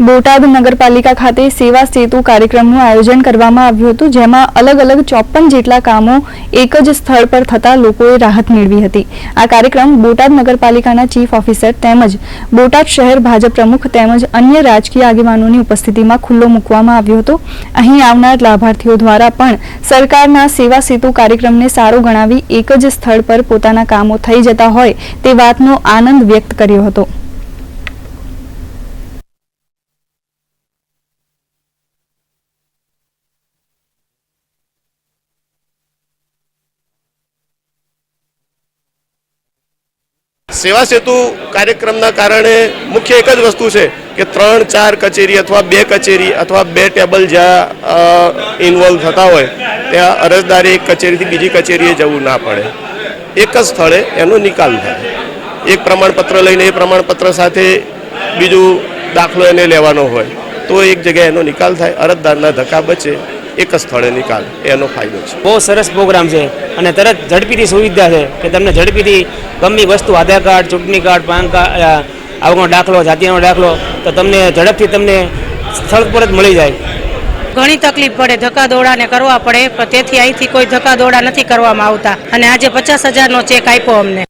બોટાદ નગરપાલિકા ખાતે સેવા સેતુ કાર્યક્રમનું આયોજન કરવામાં આવ્યું હતું, જેમાં અલગ અલગ ચોપન જેટલા કામો એક જ સ્થળ પર થતા લોકોએ રાહત મેળવી હતી. આ કાર્યક્રમ બોટાદ નગરપાલિકાના ચીફ ઓફિસર તેમજ બોટાદ શહેર ભાજપ પ્રમુખ તેમજ અન્ય રાજકીય આગેવાનોની ઉપસ્થિતિમાં ખુલ્લો મૂકવામાં આવ્યો હતો. અહીં આવનાર લાભાર્થીઓ દ્વારા પણ સરકારના સેવા સેતુ કાર્યક્રમને સારો ગણાવી એક જ સ્થળ પર પોતાના કામો થઈ જતા હોય તે વાતનો આનંદ વ્યક્ત કર્યો હતો. સેવા સેતુ કાર્યક્રમના કારણે મુખ્ય એક જ વસ્તુ છે કે ત્રણ, ચાર કચેરી અથવા બે કચેરી અથવા બે ટેબલ જ્યાં ઇન્વોલ્વ થતા હોય, ત્યાં અરજદારે એક કચેરીથી બીજી કચેરીએ જવું ના પડે. એક જ સ્થળે એનો નિકાલ થાય. એક પ્રમાણપત્ર લઈને એ પ્રમાણપત્ર સાથે બીજું દાખલો એને લેવાનો હોય, તો એક જગ્યાએ એનો નિકાલ થાય, અરજદારના ધક્કા બચે એક જ સ્થળે નિકાલ. એનો ફાયદો છે. બહુ સરસ પ્રોગ્રામ છે. અને તરત ઝડપીથી સુવિધા છે કે તમને ઝડપીથી ગમી વસ્તુ આધાર કાર્ડ ચૂંટણી કાર્ડ પાન કાર્ડ આવકનો દાખલો જાતિનો દાખલો તો તમને ઝડપથી તમને સ્થળ પર જ મળી જાય. ઘણી તકલીફ પડે. ધક્કા દોડાને કરવા પડે. પણ તેથી અહીંથી કોઈ ધક્કા દોડા નથી કરવામાં આવતા. અને આજે પચાસ હજારનો ચેક આપ્યો અમને.